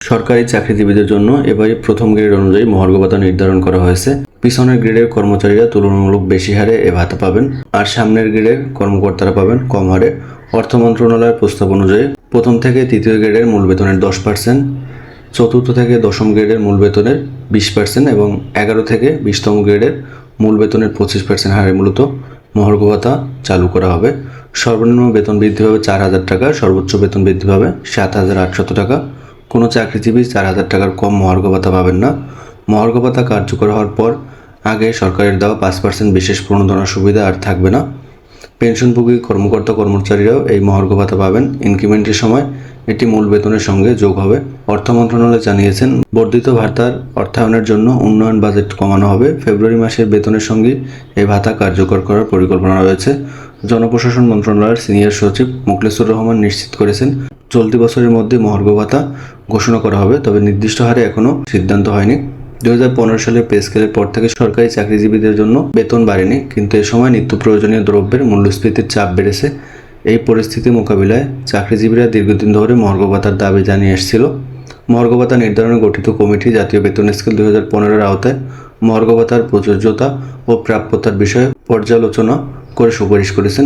সরকারি চাকরিজীবীদের জন্য এবারে প্রথম গ্রেড অনুযায়ী মহার্ঘ ভাতা নির্ধারণ করা হয়েছে। পিছনের গ্রেডের কর্মচারীরা তুলনামূলক বেশি হারে এ ভাতা পাবেন, আর সামনের গ্রেডের কর্মকর্তারা পাবেন কম হারে। অর্থ মন্ত্রণালয়ের প্রস্তাব অনুযায়ী প্রথম থেকে তৃতীয় গ্রেডের মূল বেতনের দশ পার্সেন্ট চতুর্থ থেকে দশম গ্রেডের মূল বেতনের বিশ পার্সেন্ট এবং এগারো থেকে বিশতম গ্রেডের মূল বেতনের পঁচিশ পার্সেন্ট হারে মূলত মহার্ঘ ভাতা চালু করা হবে। সর্বনিম্ন বেতন বৃদ্ধি পাবে চার হাজার টাকা, সর্বোচ্চ বেতন বৃদ্ধি পাবে সাত হাজার আটশত টাকা কোনো চাকরিজীবী চার হাজার টাকার কম মহার্ঘ ভাতা পাবেন না। মহার্ঘ ভাতা কার্যকর হওয়ার পর আগে সরকারের দেওয়া পাঁচ পার্সেন্ট বিশেষ প্রণোদনা সুবিধা আর থাকবে না। পেনশনভোগী কর্মকর্তা কর্মচারীরাও এই মহার্ঘ ভাতা পাবেন। ইনক্রিমেন্টের সময় এটি মূল বেতনের সঙ্গে যোগ হবে। অর্থ মন্ত্রণালয় জানিয়েছেন, বর্ধিত ভাতার অর্থায়নের জন্য উন্নয়ন বাজেট কমানো হবে। ফেব্রুয়ারি মাসের বেতনের সঙ্গে এই ভাতা কার্যকর করার পরিকল্পনা রয়েছে। জনপ্রশাসন মন্ত্রণালয়ের সিনিয়র সচিব মুখলেসুর রহমান নিশ্চিত করেছেন, চলতি বছরের মধ্যে মহার্ঘ ভাতা ঘোষণা করা হবে, তবে নির্দিষ্ট হারে এখনও সিদ্ধান্ত হয়নি। দু সালে পে স্কেলের পর থেকে সরকারি চাকরিজীবীদের জন্য বেতন বাড়েনি, কিন্তু এ সময় নিত্য প্রয়োজনীয় দ্রব্যের মূল্যস্ফীতির চাপ বেড়েছে। এই পরিস্থিতি মোকাবিলায় চাকরিজীবীরা দীর্ঘদিন ধরে মহার্ঘ ভাতার দাবি জানিয়ে এসেছিল। মহার্ঘ ভাতা নির্ধারণে গঠিত কমিটি জাতীয় বেতন স্কেল দুই হাজার পনেরোর আওতায় মহার্ঘ প্রযোজ্যতা ও প্রাপ্যতার বিষয়ে পর্যালোচনা করে সুপারিশ করেছেন।